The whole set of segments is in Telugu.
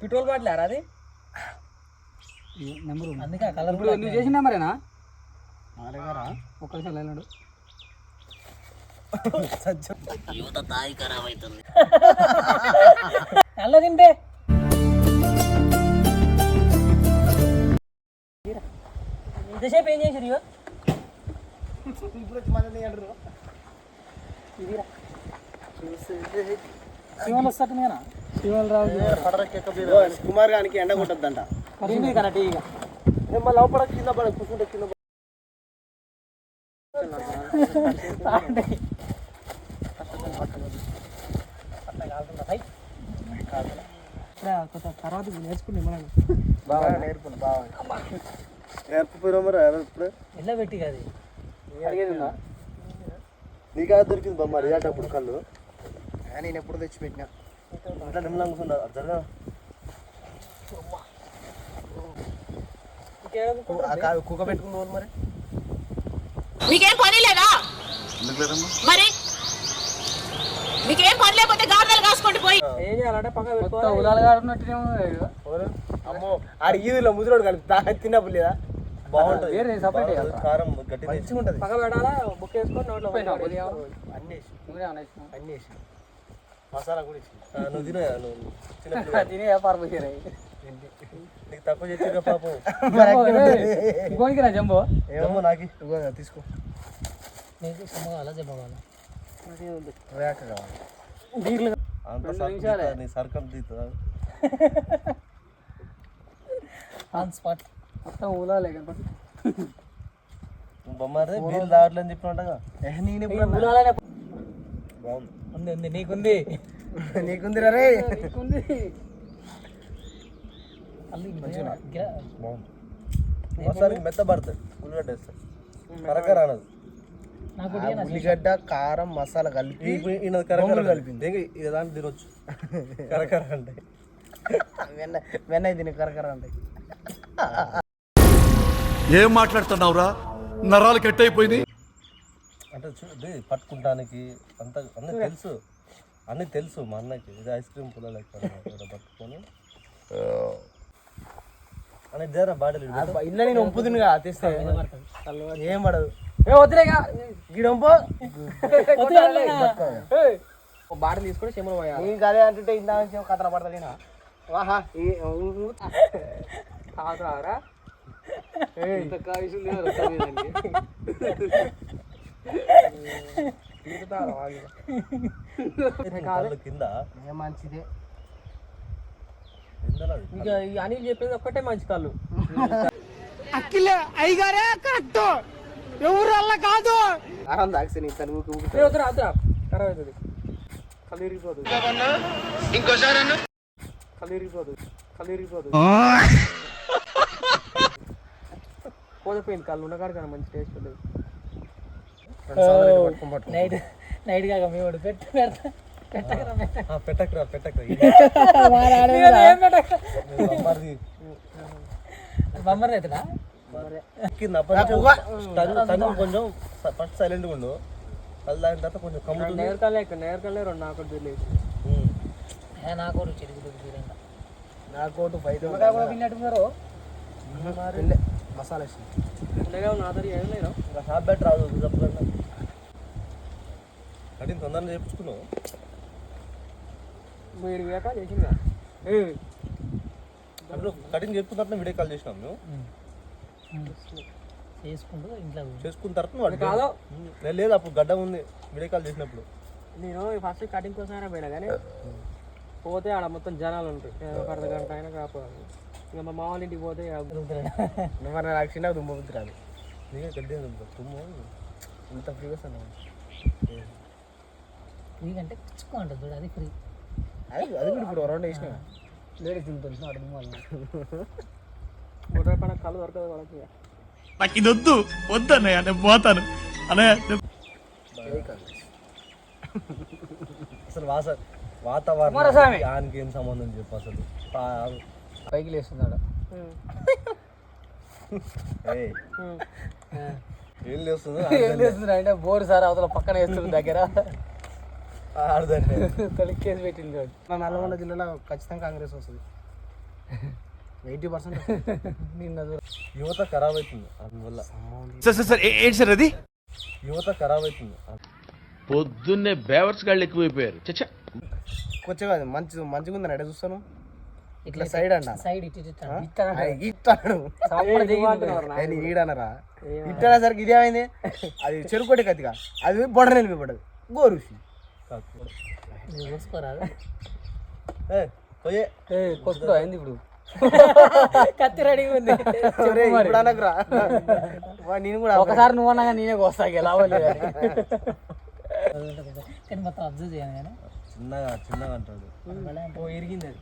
పెట్రోల్ బాటిల్ అది? నెంబర్ అందుకే కలర్ ఇప్పుడు నువ్వు చేసిన నెంబరేనా? ఒక్క నిమిషం లైన్ అల్ల తింటే. ఇంతసేపు ఏం చేసిరు ఇగో? ఇదిరా. శివన్ వస్తాడు నేనా శివన్ రావు కుమార్ గానికి ఎండ కొట్టద్దంట. లోపల కింద పడ కూర్చుంటే కింద కొంత తర్వాత నేర్చుకుని మనం. బాగా నేర్పును బాగా నేర్పుపోయినా మరి ఇప్పుడు? ఎలా పెట్టి కాదు. నీకా దొరికింది బొమ్మ రియాటప్పుడు కళ్ళు? నేను ఎప్పుడు తెచ్చి పెట్టినా అట్లా నిమ్మలంగా కూర్చుందా జరగా కుక్క పెట్టుకుని మరి. మీకేం పని లేదా? మరి? మీకేం పని లేకపోతే గార్నెలు కాసుకోండి పోయి ఏం చేయాలంటే పక్క కొత్త పెట్టుకోవాలి. ఉలాలు కాడున్నట్టునే ఉంది ఇక. అమ్మో. ఆడు ఈదులో ముదిరోడు కలిపి తా తిన్నప్పుడు లేదా? బాగుంటుంది. చేయాలి. కారం గట్టి మంచిగా ఉంటుంది పక్క పెట్టాలా? బుక్ వేసుకొని నోట్లో అన్నీ? అన్నీ మసాలా కూడా వేసి నువ్వు తినే నువ్వు తినే వ్యాపారం నీకు తక్కువ చెప్పి పాపం. ఇంకోనికి రా జంబో. ఏమో నాకి తీసుకో. నీకు సొమ్ము కావాలా జబ్బ కావాలా? రేక కావాలి. అంత సరుకు నీ సరుకం తీస్తా ఆన్ స్పాట్ మొత్తం ఉలాలే కనపడి బొమ్మారి వీళ్ళు రావట్లేని చెప్పినట్టుగా. నేను బాగుంది ఉంది ఉంది నీకుంది. నీకుంది రే ఒకసారి మెత్త పడుతుంది ఉల్లిగడ్డ వేస్తాయి కొద్దిగా నచ్చింది. ఉల్లిగడ్డ కారం మసాలా కలిపి కరకర కలిపింది. ఇది దాన్ని తినొచ్చు. కరకర అంటే. వెన్న వెన్న తిని కరకర అంటే. ఏం మాట్లాడుతున్నావురా? నరాలు కట్ అయిపోయింది అంటే చూడు పట్టుకుంటానికి అంత అన్నీ తెలుసు. అన్నీ తెలుసు మా అన్నకి. ఇది ఐస్ క్రీమ్ ఇక్కడ పట్టుకొని. అని దేరా బాడీలు ఇల్లు నేను వంపుతుందిగా తెస్తే. ఏం పడదు. ఏ వద్దులేగా. గిడంపో బాట తీసుకొని చెమ్మలు పోయా నేను కదే అంటుంటే ఇందా నుంచి కథన పడతా వాహా తాగుతావరా ఇంత కావిషం లేదు కింద మంచిదే. ఇక ఈ అనిల్ చెప్పేది ఒక్కటే మంచి కళ్ళు. ఆరం దాక్సి నీ తను ఊకి ఊకి ఏ వద్దురా వద్దురా ఖరాబ్ అవుతుంది. కళ్ళు ఇరిగిపోతుంది కళ్ళు ఇరిగిపోతుంది కళ్ళు ఉన్నకాడు కానీ మంచి టేస్ట్ ఉంటుంది నైట్ నైట్ కాక మీ వాడు పెట్టు పెడతా పెట్టకరా ఆ, పెట్టకురా కొంచెం ఫస్ట్ సైలెంట్గా ఉండు అది దాని తర్వాత కొంచెం కమ్ముతుంది నేరకాలే నేరకాలే రెండు నాకు తెలియదు. నాకు రుచి ఎరుగుతుంది దూరంగా నా మసాలా వేసి ఉండగా నా దగ్గర ఏం లేదు? ఇంకా హాఫ్ బ్యాట్ రాదు చెప్పకుండా కటింగ్ తొందరగా చేయించుకున్నావు మీరు వేక చేసిందా? అప్పుడు కటింగ్ చేసుకున్నట్టు వీడియో కాల్ చేసినాం మేము. చేసుకుంటూ ఇంట్లో చేసుకున్న తర్వాత. కాదు. ఉమ్, లేదు, అప్పుడు గడ్డ ఉంది వీడియో కాల్ చేసినప్పుడు. నేను ఫస్ట్ కటింగ్ కోసమైనా పోయినా కానీ పోతే ఆడ మొత్తం జనాలు ఉంటాయి ఒక అర్ధ గంట అయినా కాపోవాలి ఇంకా మా మామూలు ఇంటికి పోతే నువ్వు నాకు చిన్న దుమ్మ రాదు నీకే గడ్డి తుమ్ము ఇంత ఫ్రీగా ఫ్రీ అంటే పిచ్చుకో అంటుంది చూడు అది ఫ్రీ అది అది కూడా ఇప్పుడు రెండు వేసినా లేడీస్ తింటుంది అడుగు మూడు రూపాయల కళ్ళు దొరకదు వాళ్ళకి నాకు ఇది వద్దు వద్దన్నయ్య నేను పోతాను అన్నయ్య నేను అసలు వాస వాతావరణం. దానికి ఏం సంబంధం చెప్పు అసలు పా- పైకి లేస్తున్నాడు. ఏయ్, ఏం లేస్తుందో ఏం లేస్తుంది అంటే బోరు సార్ అవతల పక్కన వేస్తుంది దగ్గర. ఆడదండి తొలికేసి పెట్టింది. మన నల్గొండ జిల్లాలో ఖచ్చితంగా కాంగ్రెస్ వస్తుంది. ఎయిటీ పర్సెంట్ నిన్న యువత ఖరాబ్ అవుతుంది అందువల్ల. సార్ సార్ సార్ ఏ- ఏంటి సార్ అది? యువత ఖరాబ్ అవుతుంది పొద్దున్నే బేవర్స్ గాళ్ళు ఎక్కువైపోయారు. చచ్చా. కొంచెం కాదు మంచి మంచిగా ఉందని ఎడ చూస్తాను? ఇట్లా సైడ్ అన్న? సైడ్ ఇటు ఇటు ఇట్టాడు ఈడనరా ఇట్టనే సరికి ఇదేమైంది అది చెరుకోటి కత్తిగా. అది బొడర నిలిపిపడ్డది గోరుసి. అయింది ఇప్పుడు? కత్తి రెడీ ఉంది. నేను కూడా ఒకసారి నువ్వు నేనే కానీ మొత్తం అబ్జర్వ్ చేయాలి కానీ. చిన్నగా చిన్నగా అంటాడు. ఓ ఇరిగింది అది.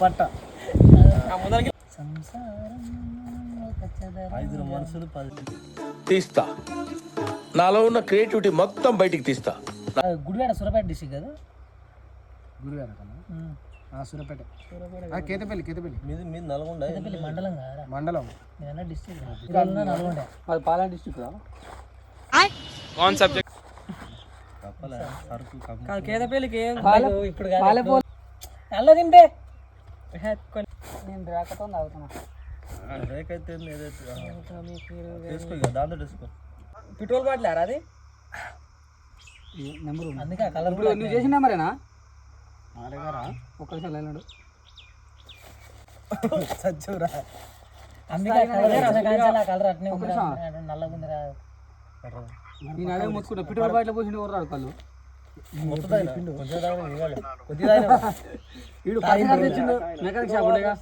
పట్ట తీస్తా. నాలో ఉన్న క్రియేటివిటీ మొత్తం బయటికి తీస్తా. గుడివాడ సూరపేట డిస్టిక్ కదా? గురుగారు సూరపేట. ఆ, కేతపల్లి కేతపల్లి. మీది మీది నల్గొండ. మండలం కదా మండలం. డిస్టిక్ నల్గొండ. అది పాలా డిస్ట్రిక్ట్ రా సరుకు కప్ప కేదపల్లికి ఏం ఇప్పుడు అల్ల తింటే. నేను రాకతో తాగుతున్నా. రేక్ అయితే ఏదైతే తీసుకో ఇక దాంతో తీసుకో. పెట్రోల్ బాటిల్ అది? నెంబర్ అందుకే కలర్ ఇప్పుడు నువ్వు చేసిన నెంబరేనా? ఒక్క నిమిషం లేనాడు సచ్చురా. అందుకే కలర్ కలర్ అట్నే ఉంది నల్లగా ఉంది రా నేను అదే మొత్తుకుంటా. పెట్రోల్ బాటిల్ పోసిన ఎవరు కళ్ళు? వీడు తెచ్చిండు. Mechanic shop ఉండేగా?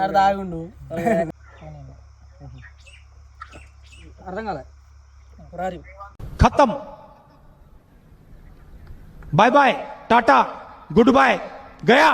దాగుండు అర్థం కాలే. ఖతం. Bye bye tata good bye Gaya.